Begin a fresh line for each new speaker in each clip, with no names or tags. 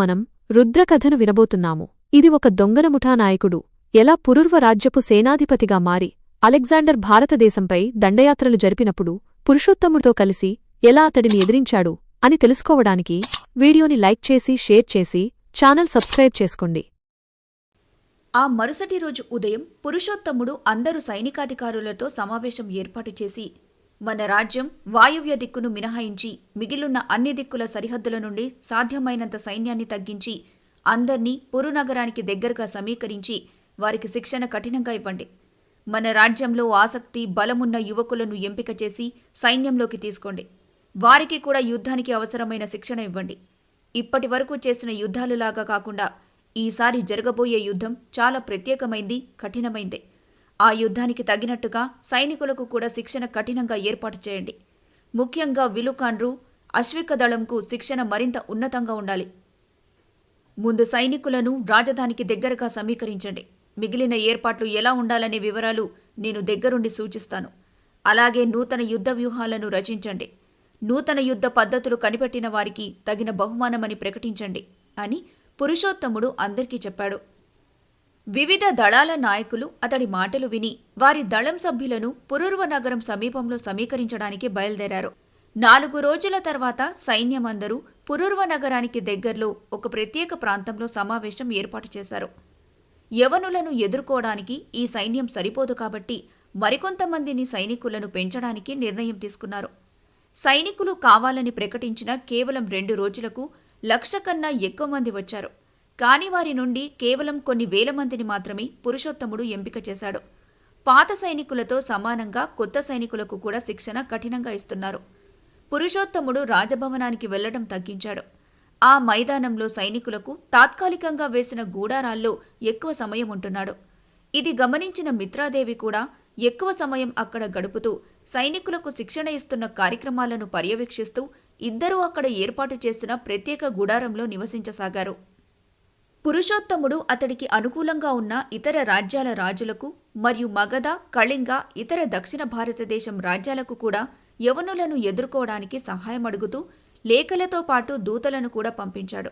మనం రుద్రకథను వినబోతున్నాము. ఇది ఒక దొంగల ఎలా పురుర్వ రాజ్యపు సేనాధిపతిగా మారి అలెగ్జాండర్ భారతదేశంపై దండయాత్రలు జరిపినప్పుడు పురుషోత్తముడితో కలిసి ఎలా అతడిని ఎదిరించాడు అని తెలుసుకోవడానికి వీడియోని లైక్ చేసి షేర్ చేసి ఛానల్ సబ్స్క్రైబ్ చేసుకోండి.
ఆ మరుసటి రోజు ఉదయం పురుషోత్తముడు అందరు సైనికాధికారులతో సమావేశం ఏర్పాటు చేసి మన రాజ్యం వాయువ్య దిక్కును మినహాయించి మిగిలిన అన్ని దిక్కుల సరిహద్దుల నుండి సాధ్యమైనంత సైన్యాన్ని తగ్గించి అందర్నీ పురునగరానికి దగ్గరగా సమీకరించి వారికి శిక్షణ కఠినంగా ఇవ్వండి. మన రాజ్యంలో ఆసక్తి బలమున్న యువకులను ఎంపిక చేసి సైన్యంలోకి తీసుకోండి. వారికి కూడా యుద్ధానికి అవసరమైన శిక్షణ ఇవ్వండి. ఇప్పటి వరకు చేసిన యుద్ధాలులాగా కాకుండా ఈసారి జరగబోయే యుద్ధం చాలా ప్రత్యేకమైంది కఠినమైందే. ఆ యుద్ధానికి తగినట్టుగా సైనికులకు కూడా శిక్షణ కఠినంగా ఏర్పాటు చేయండి. ముఖ్యంగా విలుకాన్రు అశ్విక దళంకు శిక్షణ మరింత ఉన్నతంగా ఉండాలి. ముందు సైనికులను రాజధానికి దగ్గరగా సమీకరించండి. మిగిలిన ఏర్పాట్లు ఎలా ఉండాలనే వివరాలు నేను దగ్గరుండి సూచిస్తాను. అలాగే నూతన యుద్ధ వ్యూహాలను రచించండి. నూతన యుద్ధ పద్ధతులు కనిపెట్టిన వారికి తగిన బహుమానమని ప్రకటించండి అని పురుషోత్తముడు అందరికీ చెప్పాడు. వివిధ దళాల నాయకులు అతడి మాటలు విని వారి దళం సభ్యులను పురూర్వ నగరం సమీపంలో సమీకరించడానికి బయలుదేరారు. నాలుగు రోజుల తర్వాత సైన్యమందరూ పురూర్వ నగరానికి దగ్గరలో ఒక ప్రత్యేక ప్రాంతంలో సమావేశం ఏర్పాటు చేశారు. యవనులను ఎదుర్కోవడానికి ఈ సైన్యం సరిపోదు కాబట్టి మరికొంతమందిని సైనికులను పెంచడానికి నిర్ణయం తీసుకున్నారు. సైనికులు కావాలని ప్రకటించిన కేవలం రెండు రోజులకు లక్ష కన్నా ఎక్కువ మంది వచ్చారు. కాని వారి నుండి కేవలం కొన్ని వేల మందిని మాత్రమే పురుషోత్తముడు ఎంపిక చేశాడు. పాత సైనికులతో సమానంగా కొత్త సైనికులకు కూడా శిక్షణ కఠినంగా ఇస్తున్నారు. పురుషోత్తముడు రాజభవనానికి వెళ్ళడం తగ్గించాడు. ఆ మైదానంలో సైనికులకు తాత్కాలికంగా వేసిన గూడారాల్లో ఎక్కువ సమయం ఉంటున్నాడు. ఇది గమనించిన మిత్రాదేవి కూడా ఎక్కువ సమయం అక్కడ గడుపుతూ సైనికులకు శిక్షణ ఇస్తున్న కార్యక్రమాలను పర్యవేక్షిస్తూ ఇద్దరూ అక్కడ ఏర్పాటు చేస్తున్న ప్రత్యేక గుడారంలో నివసించసాగారు. పురుషోత్తముడు అతడికి అనుకూలంగా ఉన్న ఇతర రాజ్యాల రాజులకు మరియు మగధ కళింగ ఇతర దక్షిణ భారతదేశం రాజ్యాలకు కూడా యవనులను ఎదుర్కోవడానికి సహాయం అడుగుతూ లేఖలతో పాటు దూతలను కూడా పంపించాడు.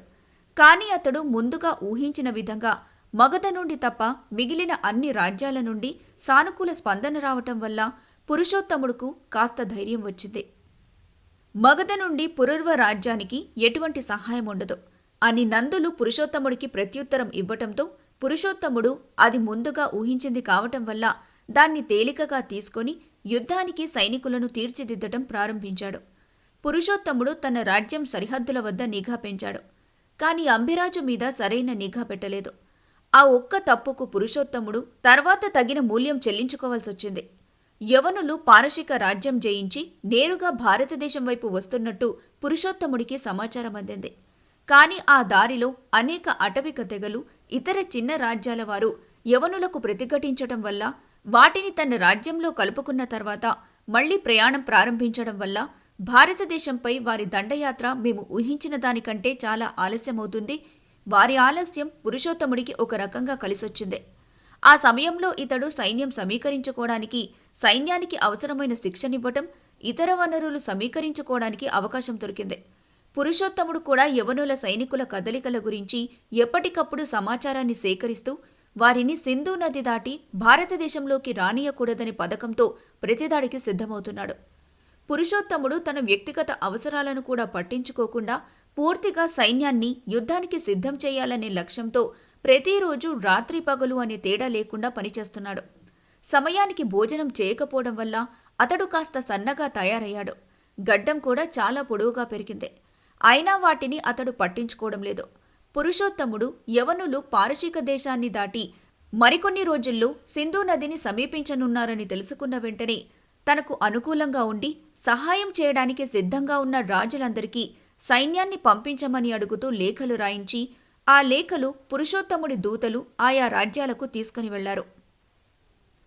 కాని అతడు ముందుగా ఊహించిన విధంగా మగధ నుండి తప్ప మిగిలిన అన్ని రాజ్యాల నుండి సానుకూల స్పందన రావటం వల్ల పురుషోత్తముడుకు కాస్త ధైర్యం వచ్చింది. మగధ నుండి పురర్వ రాజ్యానికి ఎటువంటి సహాయం ఉండదు. అని నందులు పురుషోత్తముడికి ప్రత్యుత్తరం ఇవ్వటంతో పురుషోత్తముడు అది ముందుగా ఊహించింది కావటం వల్ల దాన్ని తేలికగా తీసుకొని యుద్ధానికి సైనికులను తీర్చిదిద్దటం ప్రారంభించాడు. పురుషోత్తముడు తన రాజ్యం సరిహద్దుల వద్ద నిఘా పెంచాడు. కాని అంబిరాజు మీద సరైన నిఘా పెట్టలేదు. ఆ ఒక్క తప్పుకు పురుషోత్తముడు తర్వాత తగిన మూల్యం చెల్లించుకోవాల్సొచ్చింది. యవనులు పారశిక రాజ్యం జయించి నేరుగా భారతదేశం వైపు వస్తున్నట్టు పురుషోత్తముడికి సమాచారం అందింది కానీ ఆ దారిలో అనేక అటవిక తెగలు ఇతర చిన్న రాజ్యాల వారు యవనులకు ప్రతిఘటించటం వల్ల వాటిని తన రాజ్యంలో కలుపుకున్న తర్వాత మళ్ళీ ప్రయాణం ప్రారంభించడం వల్ల భారతదేశంపై వారి దండయాత్ర మేము ఊహించిన దానికంటే చాలా ఆలస్యమవుతుంది. వారి ఆలస్యం పురుషోత్తముడికి ఒక రకంగా కలిసొచ్చింది. ఆ సమయంలో ఇతడు సైన్యం సమీకరించుకోవడానికి సైన్యానికి అవసరమైన శిక్షనివ్వటం ఇతర వనరులు సమీకరించుకోవడానికి అవకాశం దొరికింది. పురుషోత్తముడు కూడా యవనుల సైనికుల కదలికల గురించి ఎప్పటికప్పుడు సమాచారాన్ని సేకరిస్తూ వారిని సింధు నది దాటి భారతదేశంలోకి రానియకూడదని పథకంతో ప్రతిదాడికి సిద్ధమవుతున్నాడు. పురుషోత్తముడు తన వ్యక్తిగత అవసరాలను కూడా పట్టించుకోకుండా పూర్తిగా సైన్యాన్ని యుద్ధానికి సిద్ధం చేయాలనే లక్ష్యంతో ప్రతిరోజు రాత్రి పగలు అనే తేడా లేకుండా పనిచేస్తున్నాడు. సమయానికి భోజనం చేయకపోవడం వల్ల అతడు కాస్త సన్నగా తయారయ్యాడు. గడ్డం కూడా చాలా పొడవుగా పెరిగింది. అయినా వాటిని అతడు పట్టించుకోవడం లేదు. పురుషోత్తముడు యవనులు పారశీక దేశాన్ని దాటి మరికొన్ని రోజుల్లో సింధు నదిని సమీపించనున్నారని తెలుసుకున్న వెంటనే తనకు అనుకూలంగా ఉండి సహాయం చేయడానికి సిద్ధంగా ఉన్న రాజులందరికీ సైన్యాన్ని పంపించమని అడుగుతూ లేఖలు రాయించి ఆ లేఖలు పురుషోత్తముడి దూతలు ఆయా రాజ్యాలకు తీసుకుని వెళ్ళారు.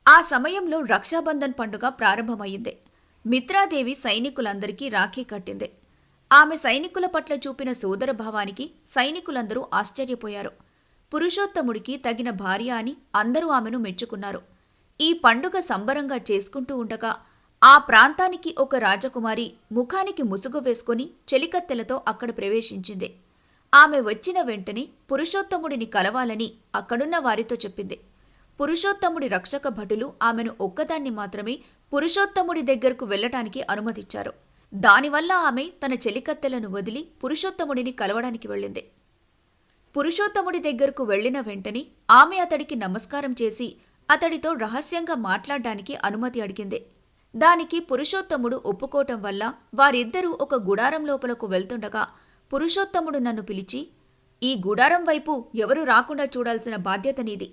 ఆ సమయంలో రక్షాబంధన్ పండుగ ప్రారంభమైంది మిత్రాదేవి సైనికులందరికీ రాఖీ కట్టింది. ఆమె సైనికుల పట్ల చూపిన సోదరభావానికి సైనికులందరూ ఆశ్చర్యపోయారు. పురుషోత్తముడికి తగిన భార్య అని అందరూ ఆమెను మెచ్చుకున్నారు. ఈ పండుగ సంబరంగా చేసుకుంటూ ఉండగా ఆ ప్రాంతానికి ఒక రాజకుమారి ముఖానికి ముసుగు వేసుకుని చెలికత్తెలతో అక్కడ ప్రవేశించింది. ఆమె వచ్చిన వెంటనే పురుషోత్తముడిని కలవాలని అక్కడున్న వారితో చెప్పింది. పురుషోత్తముడి రక్షక భటులు ఆమెను ఒక్కదాన్ని మాత్రమే పురుషోత్తముడి దగ్గరకు వెళ్ళటానికి అనుమతిచ్చారు. దానివల్ల ఆమె తన చెలికత్తెలను వదిలి పురుషోత్తముడిని కలవడానికి వెళ్ళింది. పురుషోత్తముడి దగ్గరకు వెళ్ళిన వెంటనే ఆమె అతడికి నమస్కారం చేసి అతడితో రహస్యంగా మాట్లాడడానికి అనుమతి అడిగింది. దానికి పురుషోత్తముడు ఒప్పుకోవటం వల్ల వారిద్దరూ ఒక గుడారం లోపలకు వెళ్తుండగా పురుషోత్తముడు నన్ను పిలిచి ఈ గుడారం వైపు ఎవరు రాకుండా చూడాల్సిన బాధ్యత నీది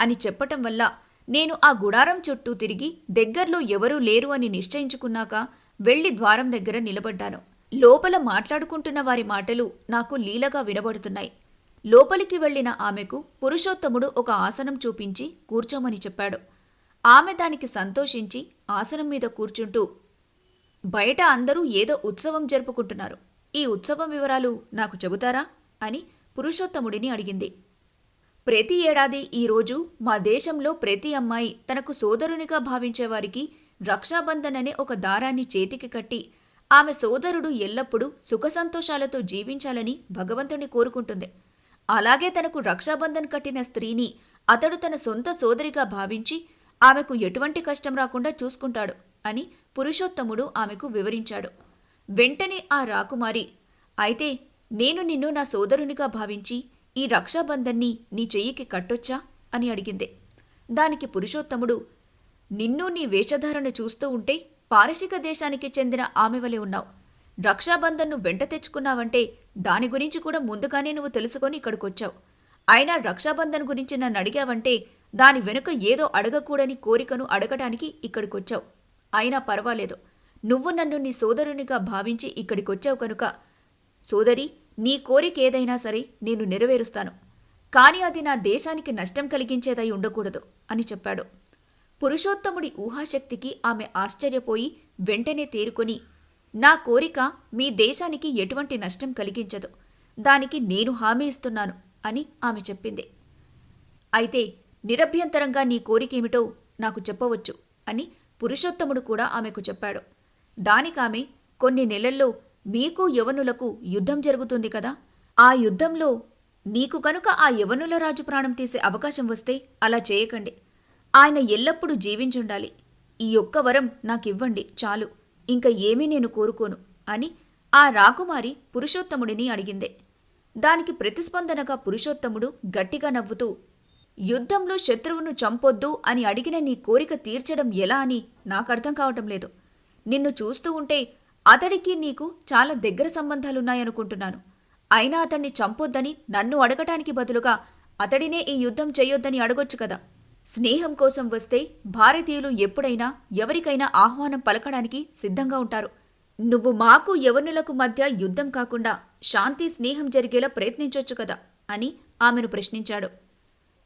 అని చెప్పటం వల్ల నేను ఆ గుడారం చుట్టూ తిరిగి దగ్గర్లో ఎవరూ లేరు అని నిశ్చయించుకున్నాక వెళ్ళి ద్వారం దగ్గర నిలబడ్డాను. లోపల మాట్లాడుకుంటున్న వారి మాటలు నాకు లీలగా వినబడుతున్నాయి. లోపలికి వెళ్ళిన ఆమెకు పురుషోత్తముడు ఒక ఆసనం చూపించి కూర్చోమని చెప్పాడు. ఆమె దానికి సంతోషించి ఆసనం మీద కూర్చుంటూ బయట అందరూ ఏదో ఉత్సవం జరుపుకుంటున్నారు. ఈ ఉత్సవం వివరాలు నాకు చెబుతారా? అని పురుషోత్తముడిని అడిగింది. ప్రతి ఏడాది ఈ రోజు మా దేశంలో ప్రతి అమ్మాయి తనకు సోదరునిగా భావించేవారికి రక్షాబంధన్ అనే ఒక దారాన్ని చేతికి కట్టి ఆమె సోదరుడు ఎల్లప్పుడూ సుఖసంతోషాలతో జీవించాలని భగవంతుని కోరుకుంటుంది. అలాగే తనకు రక్షాబంధన్ కట్టిన స్త్రీని అతడు తన సొంత సోదరిగా భావించి ఆమెకు ఎటువంటి కష్టం రాకుండా చూసుకుంటాడు అని పురుషోత్తముడు ఆమెకు వివరించాడు. వెంటనే ఆ రాకుమారి అయితే నేను నిన్ను నా సోదరునిగా భావించి ఈ రక్షాబంధన్ని నీ చెయ్యికి కట్టొచ్చా? అని అడిగింది. దానికి పురుషోత్తముడు నిన్ను నీ వేషధారణ చూస్తూ ఉంటే పారసిక దేశానికి చెందిన ఆమె వలె ఉన్నావు. రక్షాబంధన్ను వెంట తెచ్చుకున్నావంటే దాని గురించి కూడా ముందుగానే నువ్వు తెలుసుకొని ఇక్కడికొచ్చావు. అయినా రక్షాబంధన్ గురించి నన్ను అడిగావంటే దాని వెనుక ఏదో అడగకూడని కోరికను అడగటానికి ఇక్కడికొచ్చావు. అయినా పర్వాలేదు. నువ్వు నన్ను నీ సోదరునిగా భావించి ఇక్కడికొచ్చావు కనుక సోదరి నీ కోరిక ఏదైనా సరే నేను నెరవేరుస్తాను. కాని అది నా దేశానికి నష్టం కలిగించేదై ఉండకూడదు అని చెప్పాడు. పురుషోత్తముడి ఊహాశక్తికి ఆమె ఆశ్చర్యపోయి వెంటనే తేరుకొని నా కోరిక మీ దేశానికి ఎటువంటి నష్టం కలిగించదు. దానికి నేను హామీ ఇస్తున్నాను అని ఆమె చెప్పింది. అయితే నిరభ్యంతరంగా నీ కోరికేమిటో నాకు చెప్పవచ్చు అని పురుషోత్తముడు కూడా ఆమెకు చెప్పాడు. దానికామె కొన్ని నెలల్లో మీకు యవనులకు యుద్ధం జరుగుతుంది కదా. ఆ యుద్ధంలో నీకు కనుక ఆ యవనుల రాజు ప్రాణం తీసే అవకాశం వస్తే అలా చేయకండి. ఆయన ఎల్లప్పుడూ జీవించుండాలి. ఈ ఒక్క వరం నాకివ్వండి చాలు. ఇంకా ఏమీ నేను కోరుకోను అని ఆ రాకుమారి పురుషోత్తముడిని అడిగిందే. దానికి ప్రతిస్పందనగా పురుషోత్తముడు గట్టిగా నవ్వుతూ యుద్ధంలో శత్రువును చంపొద్దు అని అడిగిన నీ కోరిక తీర్చడం ఎలా అని నాకర్థం కావటం లేదు. నిన్ను చూస్తూ ఉంటే అతడికి నీకు చాలా దగ్గర సంబంధాలున్నాయనుకుంటున్నాను. అయినా అతన్ని చంపొద్దని నన్ను అడగటానికి బదులుగా అతడినే ఈ యుద్ధం చేయొద్దని అడగొచ్చు కదా. స్నేహం కోసం వస్తే భారతీయులు ఎప్పుడైనా ఎవరికైనా ఆహ్వానం పలకడానికి సిద్ధంగా ఉంటారు. నువ్వు మాకు యవనులకు మధ్య యుద్ధం కాకుండా శాంతి స్నేహం జరిగేలా ప్రయత్నించొచ్చు కదా అని ఆమెను ప్రశ్నించాడు.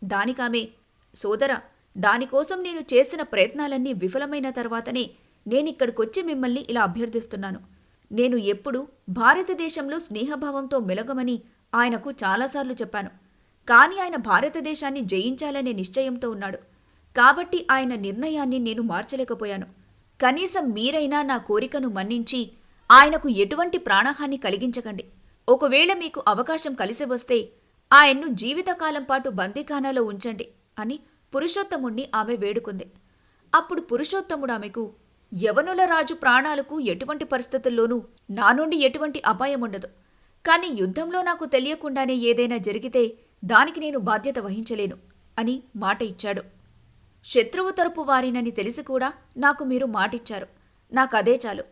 దానికామె సోదర దానికోసం నేను చేసిన ప్రయత్నాలన్నీ విఫలమైన తర్వాతనే నేనిక్కడికొచ్చి మిమ్మల్ని ఇలా అభ్యర్థిస్తున్నాను. నేను ఎప్పుడూ భారతదేశంలో స్నేహభావంతో మెలగమని ఆయనకు చాలాసార్లు చెప్పాను. కానీ ఆయన భారతదేశాన్ని జయించాలనే నిశ్చయంతో ఉన్నాడు. కాబట్టి ఆయన నిర్ణయాన్ని నేను మార్చలేకపోయాను. కనీసం మీరైనా నా కోరికను మన్నించి ఆయనకు ఎటువంటి ప్రాణహాని కలిగించకండి. ఒకవేళ మీకు అవకాశం కలిసి వస్తే ఆయన్ను జీవితకాలం పాటు బందీఖానాలో ఉంచండి అని పురుషోత్తముణ్ణి ఆమె వేడుకుంది. అప్పుడు పురుషోత్తముడు ఆమెకు యవనుల రాజు ప్రాణాలకు ఎటువంటి పరిస్థితుల్లోనూ నా నుండి ఎటువంటి అపాయం ఉండదు కానీ యుద్ధంలో నాకు తెలియకుండానే ఏదైనా జరిగితే దానికి నేను బాధ్యత వహించలేను అని మాట ఇచ్చాడు. శత్రువు తరపు వారినని తెలిసి కూడా నాకు మీరు మాటిచ్చారు. నాకదే చాలు.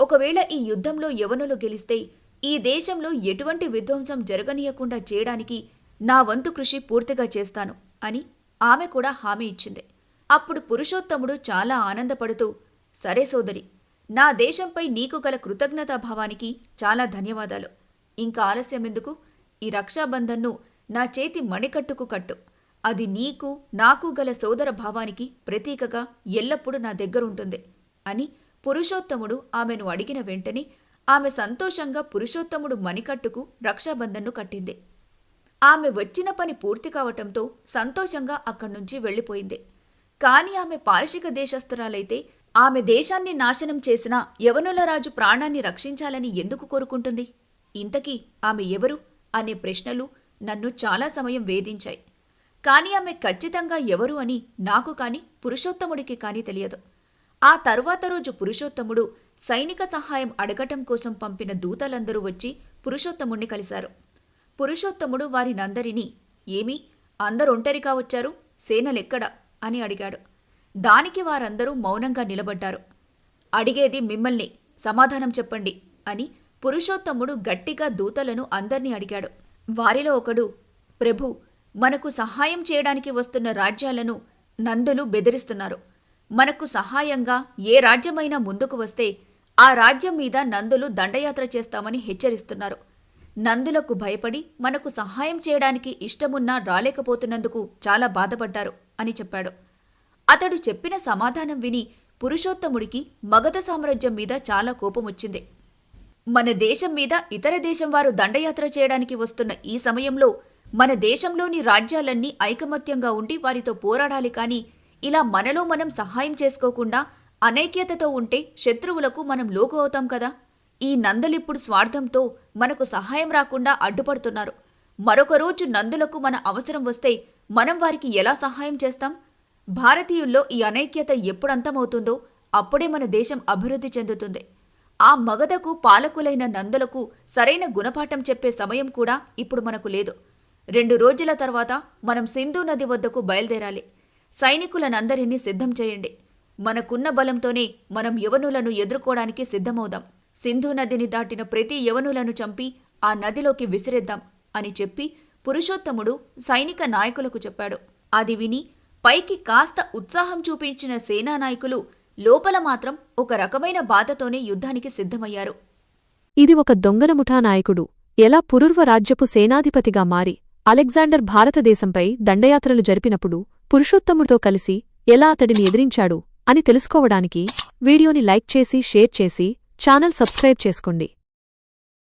ఒకవేళ ఈ యుద్ధంలో యవనులు గెలిస్తే ఈ దేశంలో ఎటువంటి విధ్వంసం జరగనీయకుండా చేయడానికి నా వంతు కృషి పూర్తిగా చేస్తాను అని ఆమె కూడా హామీ ఇచ్చింది. అప్పుడు పురుషోత్తముడు చాలా ఆనందపడుతూ సరే సోదరి నా దేశంపై నీకు గల కృతజ్ఞతాభావానికి చాలా ధన్యవాదాలు. ఇంకా ఆలస్యమెందుకు? ఈ రక్షాబంధన్ను నా చేతి మణికట్టుకు కట్టు. అది నీకు నాకు గల సోదర భావానికి ప్రతీకగా ఎల్లప్పుడూ నా దగ్గరుంటుంది అని పురుషోత్తముడు ఆమెను అడిగిన వెంటనే ఆమె సంతోషంగా పురుషోత్తముడు మణికట్టుకు రక్షాబంధన్ను కట్టింది. ఆమె వచ్చిన పని పూర్తి కావటంతో సంతోషంగా అక్కడ్నుంచి వెళ్ళిపోయింది. కాని ఆమె పారసిక దేశస్థురాలైతే ఆమె దేశాన్ని నాశనం చేసిన యవనుల రాజు ప్రాణాన్ని రక్షించాలని ఎందుకు కోరుకుంటుంది? ఇంతకీ ఆమె ఎవరు? అనే ప్రశ్నలు నన్ను చాలా సమయం వేధించాయి. కాని ఆమె ఖచ్చితంగా ఎవరు అని నాకు కాని పురుషోత్తముడికి కాని తెలియదు. ఆ తర్వాత రోజు పురుషోత్తముడు సైనిక సహాయం అడగటం కోసం పంపిన దూతలందరూ వచ్చి పురుషోత్తముణ్ణి కలిశారు. పురుషోత్తముడు వారినందరినీ ఏమి? అందరొంటరిగా వచ్చారు సేనలెక్కడ? అని అడిగాడు. దానికి వారందరూ మౌనంగా నిలబడ్డారు. అడిగేది మిమ్మల్ని సమాధానం చెప్పండి అని పురుషోత్తముడు గట్టిగా దూతలను అందర్నీ అడిగాడు. వారిలో ఒకడు ప్రభు మనకు సహాయం చేయడానికి వస్తున్న రాజ్యాలను నందులు బెదిరిస్తున్నారు. మనకు సహాయంగా ఏ రాజ్యమైనా ముందుకు వస్తే ఆ రాజ్యం మీద నందులు దండయాత్ర చేస్తామని హెచ్చరిస్తున్నారు. నందులకు భయపడి మనకు సహాయం చేయడానికి ఇష్టమున్నా రాలేకపోతున్నందుకు చాలా బాధపడ్డారు అని చెప్పాడు. అతడు చెప్పిన సమాధానం విని పురుషోత్తముడికి మగధ సామ్రాజ్యం మీద చాలా కోపమొచ్చింది. మన దేశం మీద ఇతర దేశం వారు దండయాత్ర చేయడానికి వస్తున్న ఈ సమయంలో మన దేశంలోని రాజ్యాలన్నీ ఐకమత్యంగా ఉండి వారితో పోరాడాలి కానీ ఇలా మనలో మనం సహాయం చేసుకోకుండా అనైక్యతతో ఉంటే శత్రువులకు మనం లోకు అవుతాం కదా? ఈ నందులిప్పుడు స్వార్థంతో మనకు సహాయం రాకుండా అడ్డుపడుతున్నారు. మరొక రోజు నందులకు మన అవసరం వస్తే మనం వారికి ఎలా సహాయం చేస్తాం? భారతీయుల్లో ఈ అనైక్యత ఎప్పుడంతమవుతుందో అప్పుడే మన దేశం అభివృద్ధి చెందుతుంది. ఆ మగధకు పాలకులైన నందులకు సరైన గుణపాఠం చెప్పే సమయం కూడా ఇప్పుడు మనకు లేదు. రెండు రోజుల తర్వాత మనం సింధు నది వద్దకు బయలుదేరాలి. సైనికులనందరినీ సిద్ధం చేయండి. మనకున్న బలంతోనే మనం యవనులను ఎదుర్కోవడానికి సిద్ధమవుదాం. సింధు నదిని దాటిన ప్రతి యవనులను చంపి ఆ నదిలోకి విసిరేద్దాం అని చెప్పి పురుషోత్తముడు సైనిక నాయకులకు చెప్పాడు. అది విని పైకి కాస్త ఉత్సాహం చూపించిన సేనా నాయకులు లోపల మాత్రం ఒక రకమైన బాధతోనే యుద్ధానికి సిద్ధమయ్యారు.
ఇది ఒక దొంగల ముఠా నాయకుడు ఎలా పురుర్వ రాజ్యపు సేనాధిపతిగా మారి అలెగ్జాండర్ భారతదేశంపై దండయాత్రలు జరిపినప్పుడు పురుషోత్తముడితో కలిసి ఎలా అతడిని ఎదిరించాడు అని తెలుసుకోవడానికి వీడియోని లైక్ చేసి షేర్ చేసి ఛానల్ సబ్స్క్రైబ్ చేసుకోండి.